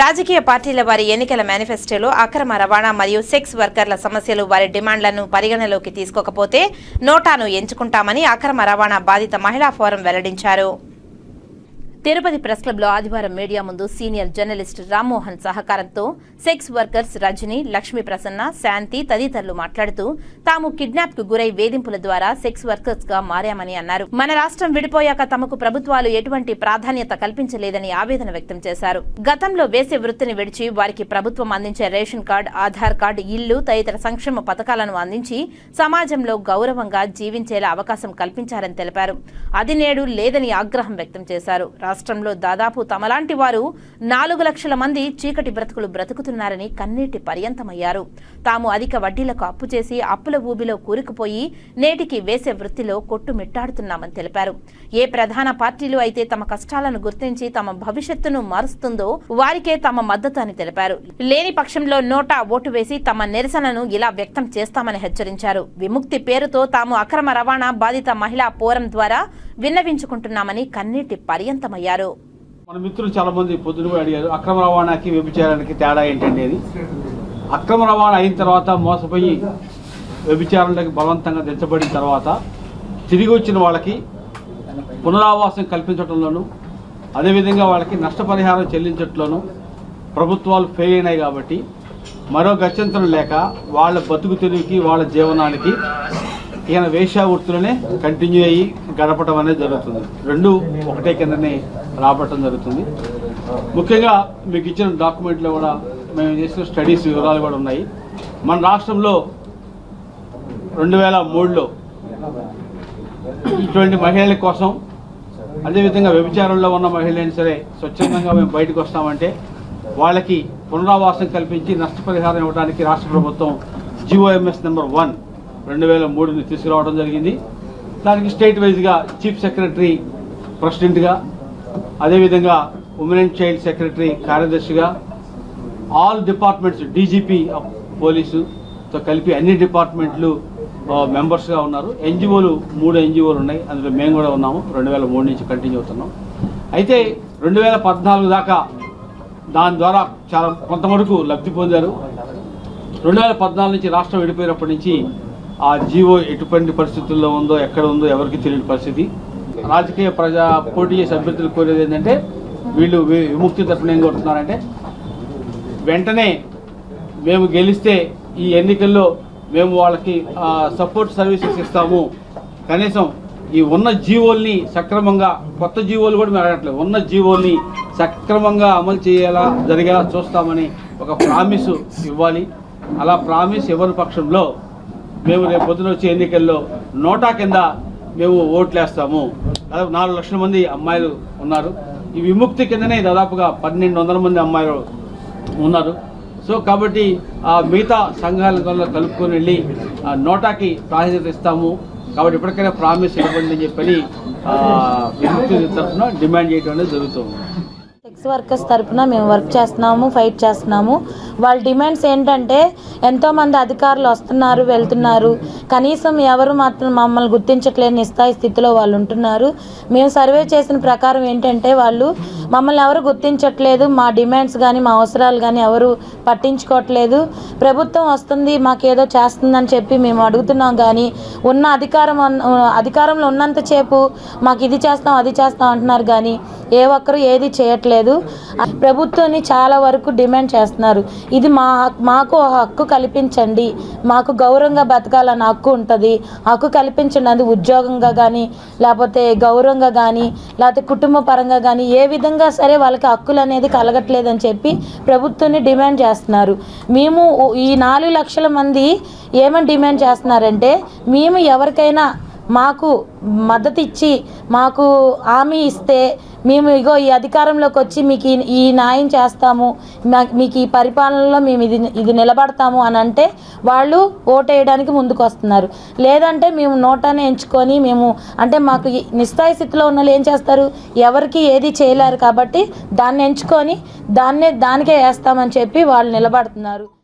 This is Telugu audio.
రాజకీయ పార్టీల వారి ఎన్నికల మేనిఫెస్టోలో అక్రమ రవాణా మరియు సెక్స్ వర్కర్ల సమస్యలు వారి డిమాండ్లను పరిగణలోకి తీసుకోకపోతే నోటాను ఎంచుకుంటామని అక్రమ రవాణా బాధిత మహిళా ఫోరం వెల్లడించారు. తిరుపతి ప్రెస్ క్లబ్లో ఆదివారం మీడియా ముందు సీనియర్ జర్నలిస్ట్ రామ్మోహన్ సహకారంతో సెక్స్ వర్కర్స్ రజని లక్ష్మీ ప్రసన్న శాంతి తదితరులు మాట్లాడుతూ తాము కిడ్నాప్కు గురై వేధింపుల ద్వారా సెక్స్ వర్కర్స్గా మారామని అన్నారు. మన రాష్ట్రం విడిపోయాక తమకు ప్రభుత్వాలు ఎటువంటి ప్రాధాన్యత కల్పించలేదని ఆవేదన వ్యక్తం చేశారు. గతంలో వేసే వృత్తిని విడిచి వారికి ప్రభుత్వం అందించే రేషన్ కార్డు ఆధార్ కార్డు ఇల్లు తదితర సంక్షేమ పథకాలను అందించి సమాజంలో గౌరవంగా జీవించేలా అవకాశం కల్పించారని తెలిపారు. అది నేడు లేదని ఆగ్రహం వ్యక్తం చేశారు. రాష్ట్రంలో దాదాపు తమలాంటి వారు నాలుగు లక్షల మంది చీకటి బ్రతుకులు బ్రతుకుతున్నారని కన్నీటి పర్యంతమయ్యారు. తాము అధిక వడ్డీలకు అప్పు చేసి అప్పుల ఊబిలో కూరుకుపోయి నేటికి వేసే వృత్తిలో కొట్టుమిట్టాడుతున్నామని తెలిపారు. ఏ ప్రధాన పార్టీలు అయితే తమ కష్టాలను గుర్తించి తమ భవిష్యత్తును మారుస్తుందో వారికే తమ మద్దతు అని తెలిపారు. లేని పక్షంలో నోటా ఓటు వేసి తమ నిరసనను ఇలా వ్యక్తం చేస్తామని హెచ్చరించారు. విముక్తి పేరుతో తాము అక్రమ రవాణా బాధిత మహిళా పోరం ద్వారా విన్నవించుకుంటున్నామని కన్నీటి పర్యంతమయ్యారు. మన మిత్రులు చాలా మంది పొద్దున అడిగారు అక్రమ రవాణాకి వ్యభిచారానికి తేడా ఏంటండి అది అక్రమ రవాణా అయిన తర్వాత మోసపోయి వ్యభిచారంలోకి బలవంతంగా తెచ్చబడిన తర్వాత తిరిగి వచ్చిన వాళ్ళకి పునరావాసం కల్పించడంలోనూ అదేవిధంగా వాళ్ళకి నష్టపరిహారం చెల్లించట్లోనూ ప్రభుత్వాలు ఫెయిల్ అయినాయి కాబట్టి మరో గత్యంతరం లేక వాళ్ళ బతుకు తెలివికి వాళ్ళ జీవనానికి ఈయన వేషావృత్తులనే కంటిన్యూ అయ్యి గడపడం అనేది జరుగుతుంది. రెండు ఒకటే కిందనే రాబట్టడం జరుగుతుంది. ముఖ్యంగా మీకు ఇచ్చిన డాక్యుమెంట్లో కూడా మేము చేసిన స్టడీస్ వివరాలు కూడా ఉన్నాయి. మన రాష్ట్రంలో రెండు వేల మూడులో ఇటువంటి మహిళల కోసం అదేవిధంగా వ్యభిచారంలో ఉన్న మహిళలైనా సరే స్వచ్ఛందంగా మేము బయటకు వస్తామంటే వాళ్ళకి పునరావాసం కల్పించి నష్టపరిహారం ఇవ్వడానికి రాష్ట్ర ప్రభుత్వం జిఓఎంఎస్ నెంబర్ వన్ రెండు వేల మూడుని తీసుకురావడం జరిగింది. దానికి స్టేట్ వైజ్గా చీఫ్ సెక్రటరీ ప్రెసిడెంట్గా అదేవిధంగా ఉమెన్ అండ్ చైల్డ్ సెక్రటరీ కార్యదర్శిగా ఆల్ డిపార్ట్మెంట్స్ డీజీపీ పోలీసుతో కలిపి అన్ని డిపార్ట్మెంట్లు మెంబర్స్గా ఉన్నారు. ఎన్జిఓలు మూడు ఎన్జిఓలు ఉన్నాయి. అందులో మేము కూడా ఉన్నాము. రెండు వేల మూడు నుంచి కంటిన్యూ అవుతున్నాం. అయితే రెండు వేల పద్నాలుగు దాకా దాని ద్వారా చాలా కొంతవరకు లబ్ధి పొందారు. రెండు వేల పద్నాలుగు నుంచి రాష్ట్రం విడిపోయినప్పటి నుంచి ఆ జీవో ఎటువంటి పరిస్థితుల్లో ఉందో ఎక్కడ ఉందో ఎవరికి తెలియని పరిస్థితి. రాజకీయ ప్రజా పోటీ చేసే అభ్యర్థులు కోరేది ఏంటంటే వీళ్ళు విముక్తి తరఫున ఏం కోరుతున్నారంటే వెంటనే మేము గెలిస్తే ఈ ఎన్నికల్లో మేము వాళ్ళకి సపోర్ట్ సర్వీసెస్ ఇస్తాము. కనీసం ఈ ఉన్న జీవోల్ని సక్రమంగా కొత్త జీవోలు కూడా మేము అడగట్లేదు. ఉన్న జీవోల్ని సక్రమంగా అమలు చేయాలా జరిగేలా చూస్తామని ఒక ప్రామిస్ ఇవ్వాలి. అలా ప్రామిస్ ఇవ్వని పక్షంలో మేము రేపు పొద్దున వచ్చే ఎన్నికల్లో నోటా కింద మేము ఓట్లేస్తాము. దాదాపు నాలుగు లక్షల మంది అమ్మాయిలు ఉన్నారు. ఈ విముక్తి కిందనే దాదాపుగా పన్నెండు వందల మంది అమ్మాయిలు ఉన్నారు. సో కాబట్టి ఆ మిగతా సంఘాల వల్ల కలుపుకొని వెళ్ళి ఆ నోటాకి ప్రాధాన్యత ఇస్తాము. కాబట్టి ఇప్పటికైనా ప్రామిస్ ఇవ్వండి అని చెప్పని విముక్తి తరఫున డిమాండ్ చేయడం అనేది జరుగుతుంది సెక్స్ వర్కర్స్ తరపున మేము వర్క్ చేస్తున్నాము ఫైట్ చేస్తున్నాము. వాళ్ళ డిమాండ్స్ ఏంటంటే ఎంతోమంది అధికారులు వస్తున్నారు వెళ్తున్నారు. కనీసం ఎవరు మాత్రం మమ్మల్ని గుర్తించట్లేని నిస్థాయి స్థితిలో వాళ్ళు ఉంటున్నారు. మేము సర్వే చేసిన ప్రకారం ఏంటంటే వాళ్ళు మమ్మల్ని ఎవరు గుర్తించట్లేదు మా డిమాండ్స్ కానీ మా అవసరాలు కానీ ఎవరు పట్టించుకోవట్లేదు. ప్రభుత్వం వస్తుంది మాకేదో చేస్తుందని చెప్పి మేము అడుగుతున్నాం కానీ ఉన్న అధికారం అన్- అధికారంలో ఉన్నంతసేపు మాకు ఇది చేస్తాం అది చేస్తాం అంటున్నారు కానీ ఏ ఒక్కరు ఏది చేయట్లేదు. ప్రభుత్వాన్ని చాలా వరకు డిమాండ్ చేస్తున్నారు. ఇది మా మాకు ఒక హక్కు కల్పించండి. మాకు గౌరవంగా బతకాలన్న హక్కు ఉంటుంది. హక్కు కల్పించండి అది ఉద్యోగంగా కానీ లేకపోతే గౌరవంగా కానీ లేకపోతే కుటుంబ పరంగా కానీ ఏ విధంగా సరే వాళ్ళకి హక్కులు అనేది కలగట్లేదని చెప్పి ప్రభుత్వాన్ని డిమాండ్ చేస్తున్నారు. మేము ఈ నాలుగు లక్షల మంది ఏమని డిమాండ్ చేస్తున్నారంటే మేము ఎవరికైనా మాకు మద్దతు ఇచ్చి మాకు హామీ ఇస్తే మేము ఇగో ఈ అధికారంలోకి వచ్చి మీకు ఈ- న్యాయం చేస్తాము మా- మీకు ఈ పరిపాలనలో మేము ఇది ఇది నిలబడతాము అని అంటే వాళ్ళు ఓటేయడానికి ముందుకు వస్తున్నారు. లేదంటే మేము నోటాన్ని ఎంచుకొని మేము అంటే మాకు నిస్థాయి స్థితిలో ఉన్న వాళ్ళు ఏం చేస్తారు? ఎవరికి ఏది చేయలేరు కాబట్టి దాన్ని ఎంచుకొని దాన్నే దానికే వేస్తామని చెప్పి వాళ్ళు నిలబడుతున్నారు.